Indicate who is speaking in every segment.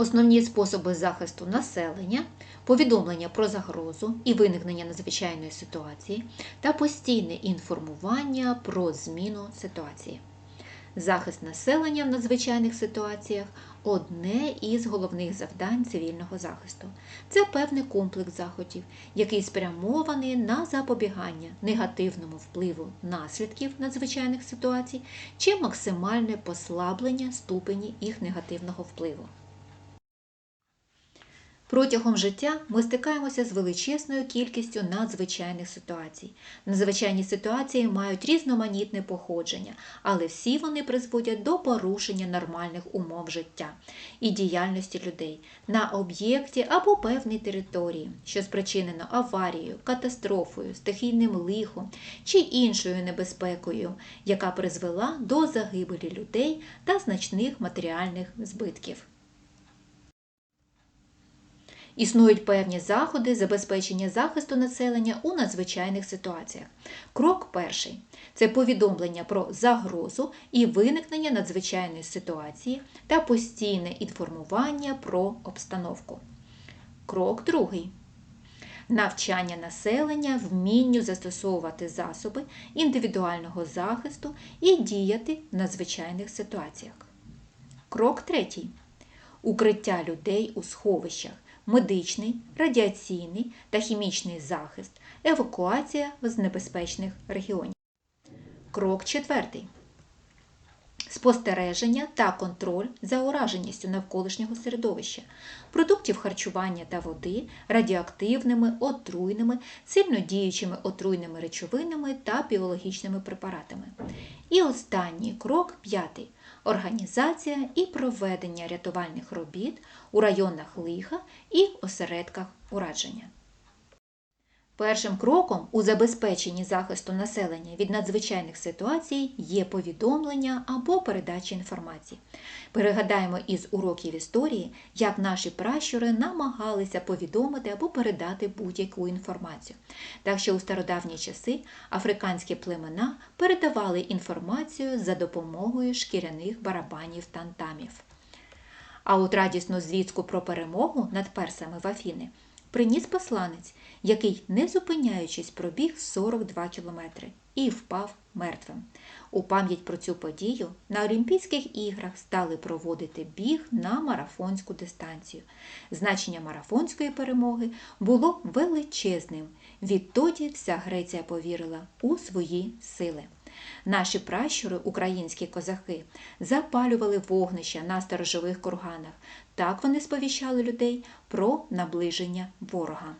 Speaker 1: Основні способи захисту населення, повідомлення про загрозу і виникнення надзвичайної ситуації та постійне інформування про зміну ситуації. Захист населення в надзвичайних ситуаціях одне із головних завдань цивільного захисту. Це певний комплекс заходів, який спрямований на запобігання негативному впливу наслідків надзвичайних ситуацій чи максимальне послаблення ступені їх негативного впливу. Протягом життя ми стикаємося з величезною кількістю надзвичайних ситуацій. Надзвичайні ситуації мають різноманітне походження, але всі вони призводять до порушення нормальних умов життя і діяльності людей на об'єкті або певній території, що спричинено аварією, катастрофою, стихійним лихом чи іншою небезпекою, яка призвела до загибелі людей та значних матеріальних збитків. Існують певні заходи забезпечення захисту населення у надзвичайних ситуаціях. Крок перший це повідомлення про загрозу і виникнення надзвичайної ситуації та постійне інформування про обстановку. Крок другий. Навчання населення вмінню застосовувати засоби індивідуального захисту і діяти в надзвичайних ситуаціях. Крок третій. Укриття людей у сховищах, медичний, радіаційний та хімічний захист, евакуація з небезпечних регіонів. Крок четвертий. Спостереження та контроль за ураженістю навколишнього середовища, продуктів харчування та води, радіоактивними, отруйними, сильно діючими отруйними речовинами та біологічними препаратами. І останній крок п'ятий організація і проведення рятувальних робіт у районах лиха і осередках ураження. Першим кроком у забезпеченні захисту населення від надзвичайних ситуацій є повідомлення або передача інформації. Перегадаємо із уроків історії, як наші пращури намагалися повідомити або передати будь-яку інформацію. Так що у стародавні часи африканські племена передавали інформацію за допомогою шкіряних барабанів тантамів. А от радісну звістку про перемогу над персами в Афіни приніс посланець, який, не зупиняючись, пробіг 42 кілометри і впав мертвим. У пам'ять про цю подію на Олімпійських іграх стали проводити біг на марафонську дистанцію. Значення марафонської перемоги було величезним. Відтоді вся Греція повірила у свої сили. Наші пращури, українські козаки, запалювали вогнища на сторожових курганах. Так вони сповіщали людей про наближення ворога.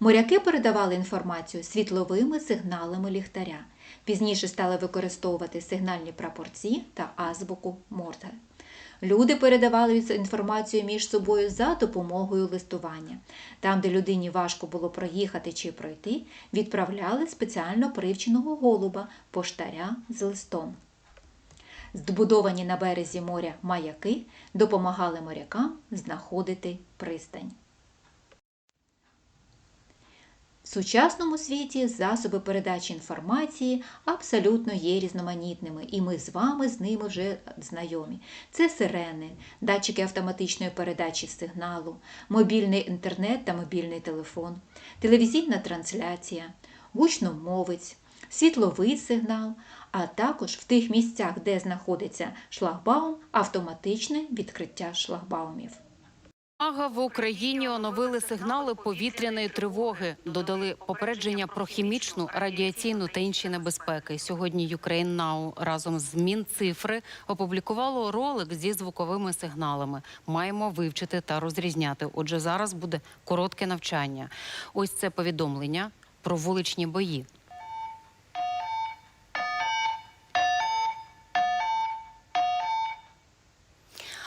Speaker 1: Моряки передавали інформацію світловими сигналами ліхтаря. Пізніше стали використовувати сигнальні прапорці та азбуку Морзе. Люди передавали інформацію між собою за допомогою листування. Там, де людині важко було проїхати чи пройти, відправляли спеціально привченого голуба, поштаря з листом. Збудовані на березі моря маяки допомагали морякам знаходити пристань. В сучасному світі засоби передачі інформації абсолютно є різноманітними, і ми з вами з ними вже знайомі. Це сирени, датчики автоматичної передачі сигналу, мобільний інтернет та мобільний телефон, телевізійна трансляція, гучномовець, світловий сигнал, а також в тих місцях, де знаходиться шлагбаум, автоматичне відкриття шлагбаумів.
Speaker 2: Ага в Україні оновили сигнали повітряної тривоги, додали попередження про хімічну, радіаційну та інші небезпеки. Сьогодні Ukraine Now разом з Мінцифри опублікувало ролик зі звуковими сигналами. Маємо вивчити та розрізняти. Отже, зараз буде коротке навчання. Ось це повідомлення про вуличні бої.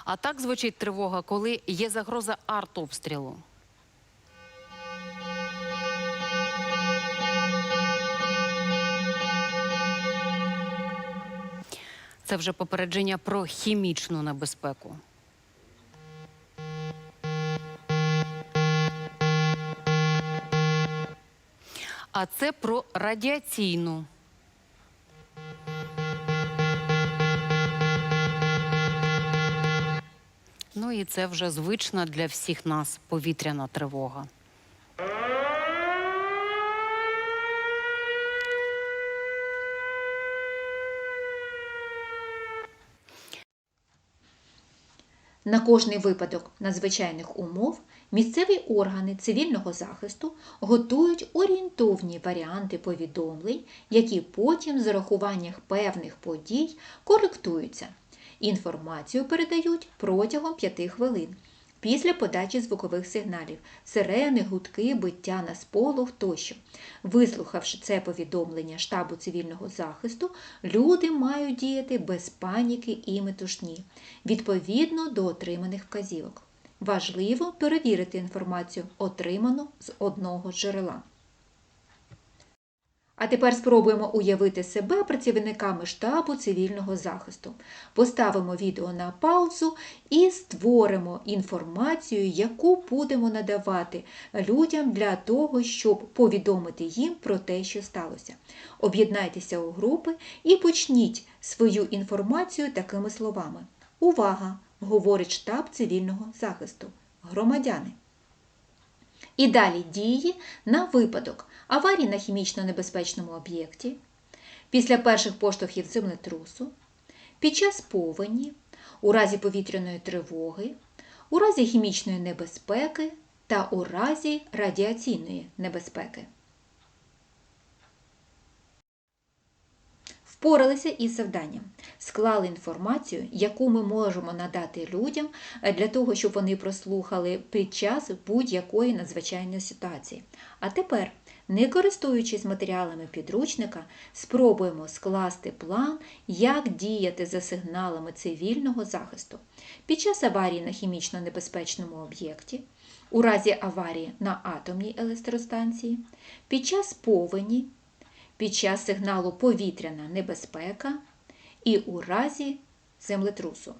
Speaker 2: А так звучить тривога, коли є загроза артобстрілу. Це вже попередження про хімічну небезпеку. А це про радіаційну. Ну і це вже звична для всіх нас повітряна тривога.
Speaker 1: На кожний випадок надзвичайних умов місцеві органи цивільного захисту готують орієнтовні варіанти повідомлень, які потім з урахуванням певних подій коректуються. Інформацію передають протягом 5 хвилин після подачі звукових сигналів, сирени, гудки, биття на сполох тощо. Вислухавши це повідомлення штабу цивільного захисту, люди мають діяти без паніки і метушні, відповідно до отриманих вказівок. Важливо перевірити інформацію, отриману з одного джерела. А тепер спробуємо уявити себе працівниками штабу цивільного захисту. Поставимо відео на паузу і створимо інформацію, яку будемо надавати людям для того, щоб повідомити їм про те, що сталося. Об'єднайтеся у групи і почніть свою інформацію такими словами. Увага! говорить штаб цивільного захисту. Громадяни. І далі дії на випадок аварії на хімічно небезпечному об'єкті, після перших поштовхів землетрусу, під час повені, у разі повітряної тривоги, у разі хімічної небезпеки та у разі радіаційної небезпеки. Впоралися із завданням, склали інформацію, яку ми можемо надати людям е, для того, щоб вони прослухали під час будь-якої надзвичайної ситуації. А тепер, не користуючись матеріалами підручника, спробуємо скласти план, як діяти за сигналами цивільного захисту під час аварії на хімічно небезпечному об'єкті, у разі аварії на атомній електростанції, під час повені під час сигналу повітряна небезпека і у разі землетрусу.